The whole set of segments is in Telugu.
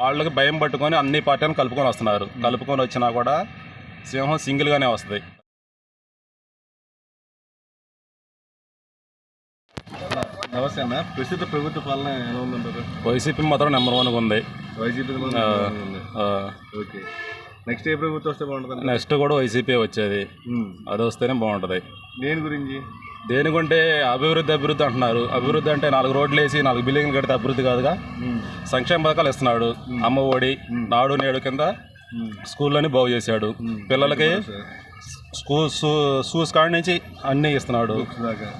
వాళ్ళకి భయం పట్టుకొని అన్ని పార్టీలను కలుపుకొని వస్తున్నారు. కలుపుకొని వచ్చినా కూడా సింహం సింగిల్గానే వస్తుంది. నమస్తే అన్న. ప్రస్తుత ప్రభుత్వ పాలన ఎలా ఉందంటారు? వైసీపీ మాత్రం నెంబర్ వన్గా ఉంది. YCP okay. నెక్స్ట్ ఏ ప్రభుత్వం వస్తే బాగుంటుంది? నెక్స్ట్ కూడా వైసీపీ వచ్చేది. అది వస్తేనే బాగుంటుంది. దేని గురించి? దేనికంటే అభివృద్ధి అభివృద్ధి అంటున్నారు. అభివృద్ధి అంటే నాలుగు రోడ్లు వేసి నాలుగు బిల్డింగ్లు కడితే అభివృద్ధి కాదుగా? సంక్షేమ పథకాలు ఇస్తున్నాడు. అమ్మ ఒడి నాడు నేడు కింద స్కూళ్ళని బాగు చేశాడు. పిల్లలకి స్కూల్ షూస్ కాడి నుంచి అన్నీ ఇస్తున్నాడు.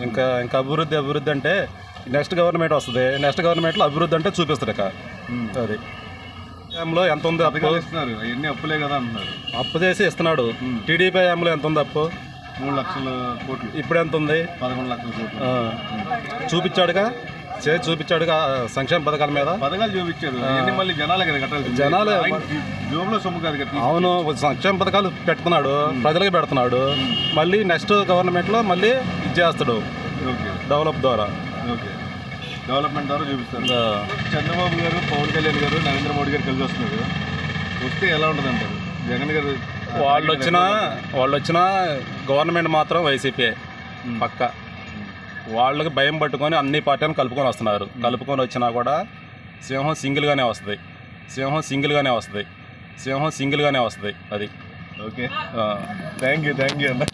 ఇంకా ఇంకా అభివృద్ధి అభివృద్ధి అంటే నెక్స్ట్ గవర్నమెంట్ వస్తుంది. నెక్స్ట్ గవర్నమెంట్లో అభివృద్ధి అంటే చూపిస్తారు ఇక. అది. లో ఎంత ఉంది అప్పు? ఇస్తున్నారు. అవన్నీ అప్పులే కదా అంటున్నారు. అప్పు చేసి ఇస్తున్నాడు. టీడీపీ లో ఎంత ఉంది అప్పు? మూడు లక్షల కోట్లు. ఇప్పుడు ఎంత ఉంది? పదకొండు లక్షల కోట్లు. చూపించాడుగా? చేసి చూపించాడుగా సంక్షేమ పథకాల మీద? పథకాలు అవన్నీ మళ్ళీ జనాలే కదా కట్టాల్సింది జనాలే. జోబులో సొమ్ము కాదు కదా అవును సంక్షేమ పథకాలు పెడుతున్నాడు ప్రజలకు పెడుతున్నాడు. మళ్ళీ నెక్స్ట్ గవర్నమెంట్లో మళ్ళీ ఇది చేస్తాడు. ఓకే. డెవలప్ ద్వారా. ఓకే. డెవలప్మెంట్ ద్వారా చూపిస్తారు చంద్రబాబు గారు పవన్ కళ్యాణ్ గారు నరేంద్ర మోడీ గారు కలిసి వస్తున్నారు. వస్తే ఎలా ఉంటుంది అంటారు జగన్ గారు వాళ్ళు వచ్చిన వాళ్ళు వచ్చిన గవర్నమెంట్ మాత్రం వైసీపీ పక్క. వాళ్ళకి భయం పట్టుకొని అన్ని పార్టీలను కలుపుకొని వస్తున్నారు. కలుపుకొని వచ్చినా కూడా సింహం సింగిల్గానే వస్తుంది. సింహం సింగిల్గానే వస్తుంది. సింహం సింగిల్గానే వస్తుంది. అది. Okay. Thank you thank you అన్న.